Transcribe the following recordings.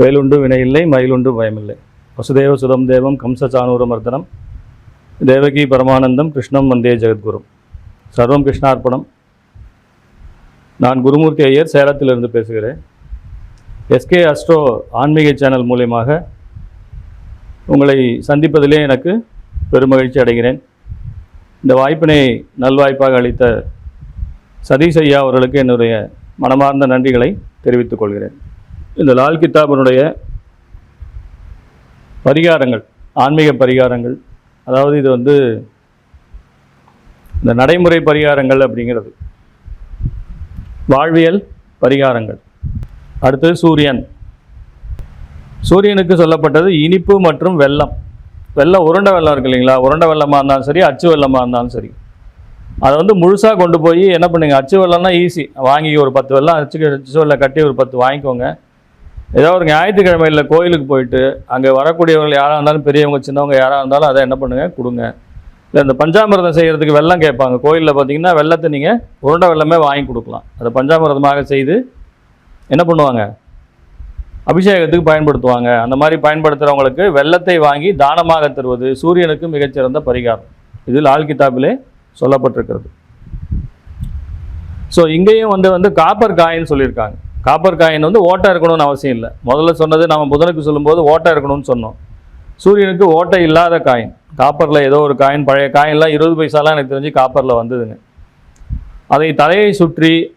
வேலுண்டு வினையில்லை மயிலுண்டு பயமில்லை. வசுதேவ சுதம் தேவம் கம்ச சானூரமர்தனம் தேவகி பரமானந்தம் கிருஷ்ணம் வந்தே ஜெகத்குரு. சர்வம் கிருஷ்ணார்ப்பணம். நான் குருமூர்த்தி ஐயர் சேலத்திலிருந்து பேசுகிறேன். எஸ்கே அஸ்ட்ரோ ஆன்மீக சேனல் மூலியமாக உங்களை சந்திப்பதிலே எனக்கு பெருமகிழ்ச்சி அடைகிறேன். இந்த வாய்ப்பினை நல்வாய்ப்பாக அளித்த சதீஷ் ஐயா அவர்களுக்கு என்னுடைய மனமார்ந்த நன்றிகளை தெரிவித்துக் கொள்கிறேன். இந்த லால் கித்தாபனுடைய பரிகாரங்கள் ஆன்மீக பரிகாரங்கள் அதாவது இது வந்து இந்த நடைமுறை பரிகாரங்கள் அப்படிங்கிறது. வாழ்வியல் பரிகாரங்கள். அடுத்தது சூரியன். சூரியனுக்கு சொல்லப்பட்டது இனிப்பு மற்றும் வெள்ளம். வெள்ளம் உருண்டை வெள்ளம் இருக்கு இல்லைங்களா? உருண்டை வெள்ளமாக இருந்தாலும் சரி அச்சு வெள்ளமாக இருந்தாலும் சரி. அதை வந்து முழுசாக கொண்டு போய் என்ன பண்ணுங்கள் அச்சு வெள்ளம்னா ஈஸி வாங்கி ஒரு பத்து வெள்ளம் அச்சு அச்சு வெள்ளம் கட்டி ஒரு பத்து வாங்கிக்கோங்க. ஏதோ ஒரு ஞாயிற்றுக்கிழமையில் கோயிலுக்கு போயிட்டு அங்கே வரக்கூடியவர்கள் யாராக இருந்தாலும் பெரியவங்க சின்னவங்க யாராக இருந்தாலும் அதை என்ன பண்ணுங்கள் கொடுங்க. இல்லை இந்த பஞ்சாமிரதம் செய்கிறதுக்கு வெல்லம் கேட்பாங்க. கோயிலில் பார்த்தீங்கன்னா வெள்ளத்தை நீங்கள் உருண்டை வெல்லமே வாங்கி கொடுக்கலாம். அதை பஞ்சாமிரதமாக செய்து என்ன பண்ணுவாங்க? அபிஷேகத்துக்கு பயன்படுத்துவாங்க. அந்த மாதிரி பயன்படுத்துகிறவங்களுக்கு வெள்ளத்தை வாங்கி தானமாக தருவது சூரியனுக்கு மிகச்சிறந்த பரிகாரம். இது லால் கிதாபிலே சொல்லப்பட்டிருக்கிறது. ஸோ இங்கேயும் வந்து வந்து காப்பர் காயின் சொல்லியிருக்காங்க. காப்பர் காயின் வந்து ஓட்டை இருக்கணும்னு அவசியம் இல்லை. முதல்ல சொன்னது நம்ம புதனுக்கு சொல்லும்போது ஓட்டை இருக்கணும்னு சொன்னோம். சூரியனுக்கு ஓட்டை இல்லாத காயின். காப்பரில் ஏதோ ஒரு காயின் பழைய காயின்லாம் இருபது பைசாலாம் எனக்கு தெரிஞ்சு காப்பரில் வந்ததுங்க. அதை தலையை சுற்றி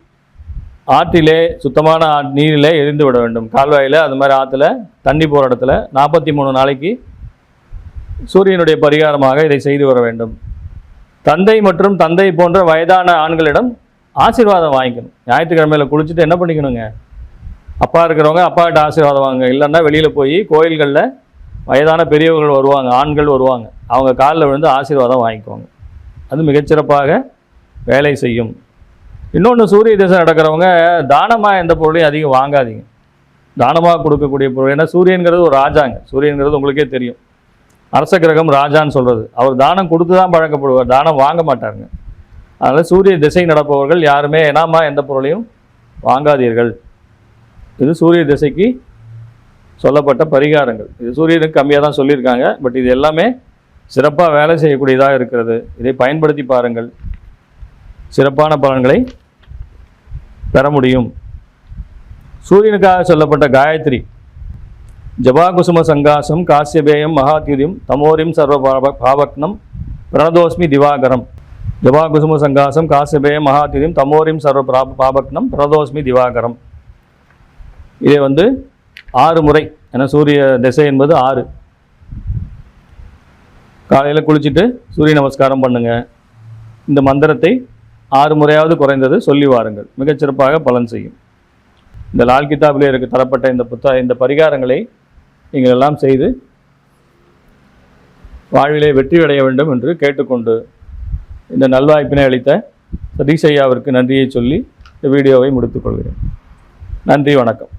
ஆற்றிலே சுத்தமான ஆ- நீரிலே எரிந்து விட வேண்டும். கால்வாயில் அது மாதிரி ஆற்றுல தண்ணி போகிற இடத்துல நாற்பத்தி மூணு நாளைக்கு சூரியனுடைய பரிகாரமாக இதை செய்து வர வேண்டும். தந்தை மற்றும் தந்தை போன்ற வயதான ஆண்களிடம் ஆசீர்வாதம் வாங்கிக்கணும். ஞாயிற்றுக்கிழமையில் குளிச்சுட்டு என்ன பண்ணிக்கணுங்க? அப்பா இருக்கிறவங்க அப்பாகிட்ட ஆசீர்வாதம் வாங்க இல்லைன்னா வெளியில் போய் கோயில்களில் வயதான பெரியவர்கள் வருவாங்க ஆண்கள் வருவாங்க. அவங்க காலில் விழுந்து ஆசீர்வாதம் வாங்கிக்குவாங்க அது மிகச்சிறப்பாக வேலை செய்யும். இன்னொன்று சூரிய திசை நடக்கிறவங்க தானமாக எந்த பொருளையும் அதிகம் வாங்காதீங்க. தானமாக கொடுக்கக்கூடிய பொருள். ஏன்னா சூரியன்கிறது ஒரு ராஜாங்க. சூரியன்கிறது உங்களுக்கே தெரியும். அரச கிரகம் ராஜான்னு சொல்கிறது அவர் தானம் கொடுத்து தான் பழக்கப்படுவார். தானம் வாங்க மாட்டாருங்க. அதனால் சூரிய திசை நடப்பவர்கள் யாருமே எனாமா எந்த பொருளையும் வாங்காதீர்கள். இது சூரிய திசைக்கு சொல்லப்பட்ட பரிகாரங்கள். இது சூரியனுக்கு கம்மியாக தான் சொல்லியிருக்காங்க. பட் இது எல்லாமே சிறப்பாக வேலை செய்யக்கூடியதாக இருக்கிறது. இதை பயன்படுத்தி பாருங்கள். சிறப்பான பலன்களை பெற முடியும். சூரியனுக்காக சொல்லப்பட்ட காயத்ரி. ஜபாகுசும சங்காசம் காசியபேயம் மகாத்யுதியம் தமோரிம் சர்வ பாவ பாவக்னம் பிரணதோஸ்மி திவாகரம். ஜபாகுசும சங்காசம் காசியபேயம் மகாதிரிம் தமோரிம் சர்வ பிராப பாபக்னம் பிரதோஸ்மி திவாகரம். இதை வந்து ஆறு முறை. ஏன்னா சூரிய திசை என்பது ஆறு. காலையில் குளிச்சுட்டு சூரிய நமஸ்காரம் பண்ணுங்க. இந்த மந்திரத்தை ஆறு முறையாவது குறைந்தது சொல்லி வாருங்கள். மிகச்சிறப்பாக பலன் செய்யும். இந்த லால் கிதாபிலே இருக்கு தரப்பட்ட இந்த புத்த இந்த பரிகாரங்களை நீங்கள் எல்லாம் செய்து வாழ்விலே வெற்றி அடைய வேண்டும் என்று கேட்டுக்கொண்டு இந்த நல்வாய்ப்பினை அளித்த சதீஷ் ஐயாவிற்கு நன்றியை சொல்லி இந்த வீடியோவை முடித்துக்கொள்கிறேன் நன்றி வணக்கம்.